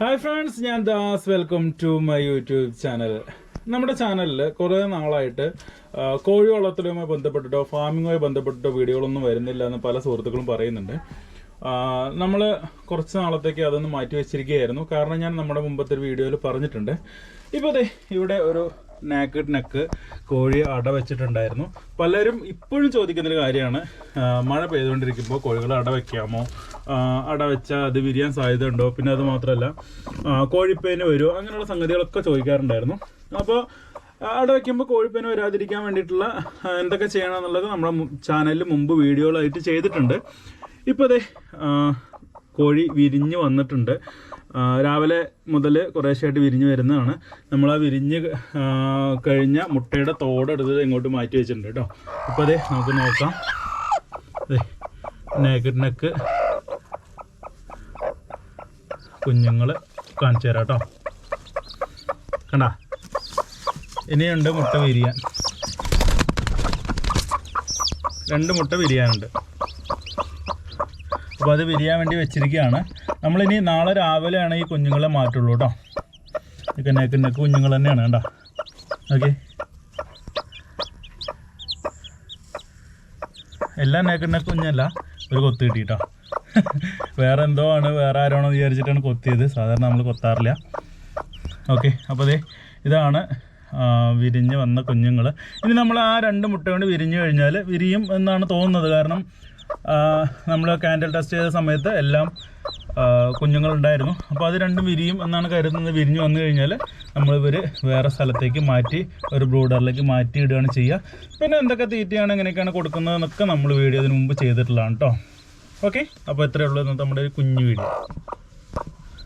Hi friends ഞാൻ Das. Welcome to my YouTube channel നമ്മുടെ ചാനലിൽ കുറേ നാളായിട്ട് കോഴി വളർത്തലുമായി ബന്ധപ്പെട്ടിട്ടോ ഫാമിങ്ങുമായി ബന്ധപ്പെട്ടിട്ടോ വീഡിയോകളൊന്നും വരുന്നില്ല എന്ന് പല സുഹൃത്തുക്കളും പറയുന്നുണ്ട്. നമ്മൾ കുറച്ച് നാളത്തേക്ക് അതൊന്ന് മാറ്റി വെച്ചിരിക്കുകയായിരുന്നു. കാരണം ഞാൻ നമ്മുടെ മുമ്പത്തെ ഒരു വീഡിയോയിൽ പറഞ്ഞിട്ടുണ്ട്. ഇപ്പോൾ അതെ ഇവിടെ ഒരു നാക്കഡ് നെക്ക് കോഴി അട വെച്ചിട്ടുണ്ടായിരുന്നു. പലരും ഇപ്പോഴും ചോദിക്കുന്നൊരു കാര്യമാണ്. മഴ പെയ്തുകൊണ്ടിരിക്കുമ്പോൾ കോഴികൾ അട വെക്കാമോ? ആ, അട വെച്ചാൽ അത് വിരിയാൻ സാധ്യത ഉണ്ടോ പിന്നെ അത് മാത്രമല്ല കോഴിപ്പേന് വരുമോ അങ്ങനെയുള്ള സംഗതികളൊക്കെ ചോദിക്കാറുണ്ടായിരുന്നു. അപ്പോൾ അട വയ്ക്കുമ്പോൾ കോഴിപ്പേന് വരാതിരിക്കാൻ വേണ്ടിയിട്ടുള്ള എന്തൊക്കെ ചെയ്യണം എന്നുള്ളത് നമ്മുടെ ചാനലിൽ മുമ്പ് വീഡിയോകളായിട്ട് ചെയ്തിട്ടുണ്ട്. ഇപ്പോൾ അതെ കോഴി വിരിഞ്ഞ് വന്നിട്ടുണ്ട്. രാവിലെ മുതൽ കുറേശ്ശായിട്ട് വിരിഞ്ഞ് വരുന്നതാണ്. നമ്മൾ ആ വിരിഞ്ഞ് കഴിഞ്ഞ മുട്ടയുടെ തോടെടുത്ത് ഇങ്ങോട്ട് മാറ്റി വെച്ചിട്ടുണ്ട് കേട്ടോ. ഇപ്പോൾ അതെ നമുക്ക് നോക്കാം. അതെ നെക്ക് നെക്ക്. കുഞ്ഞുങ്ങൾ കാണിച്ചു തരാം കേട്ടോ. കണ്ട? ഇനിയുണ്ട് മുട്ട വിരിയാൻ. രണ്ട് മുട്ട വിരിയാനുണ്ട്. അപ്പോൾ അത് വിരിയാൻ വേണ്ടി വെച്ചിരിക്കുകയാണ്. നമ്മളിനി നാളെ രാവിലെയാണ് ഈ കുഞ്ഞുങ്ങളെ മാറ്റുള്ളൂ കേട്ടോ. ഇതൊക്കെ നെക്ക് നെക്ക് കുഞ്ഞുങ്ങൾ തന്നെയാണ് കേട്ടോ ഓക്കെ. എല്ലാം നെക്ക് നെക്ക് കുഞ്ഞല്ല ഒരു കൊത്ത് കിട്ടി കേട്ടോ വേറെ എന്തോ ആണ് വേറെ ആരാണോ വിചാരിച്ചിട്ടാണ് കൊത്തിയത്. സാധാരണ നമ്മൾ കൊത്താറില്ല. ഓക്കെ അപ്പോൾ അതെ ഇതാണ് വിരിഞ്ഞ് വന്ന കുഞ്ഞുങ്ങൾ ഇനി നമ്മൾ ആ രണ്ട് മുട്ട കൊണ്ട് വിരിഞ്ഞു കഴിഞ്ഞാൽ വിരിയും എന്നാണ് തോന്നുന്നത്. കാരണം നമ്മൾ കാൻഡൽ ടെസ്റ്റ് ചെയ്ത സമയത്ത് എല്ലാം കുഞ്ഞുങ്ങളുണ്ടായിരുന്നു. അപ്പോൾ അത് രണ്ടും വിരിയും എന്നാണ് കരുതുന്നത്. വിരിഞ്ഞ് വന്നു കഴിഞ്ഞാൽ നമ്മളിവർ വേറെ സ്ഥലത്തേക്ക് മാറ്റി ഒരു ബ്രൂഡറിലേക്ക് മാറ്റി ഇടുകയാണ് ചെയ്യുക. പിന്നെ എന്തൊക്കെ തീറ്റയാണ് എങ്ങനെയൊക്കെയാണ് കൊടുക്കുന്നതെന്നൊക്കെ നമ്മൾ വീഡിയോ ഇതിന് മുമ്പ് ചെയ്തിട്ടുള്ളതാണ് കേട്ടോ ഓക്കെ അപ്പോൾ ഇത്രയേ ഉള്ളൂ നമ്മുടെ ഒരു കുഞ്ഞു വീഡിയോ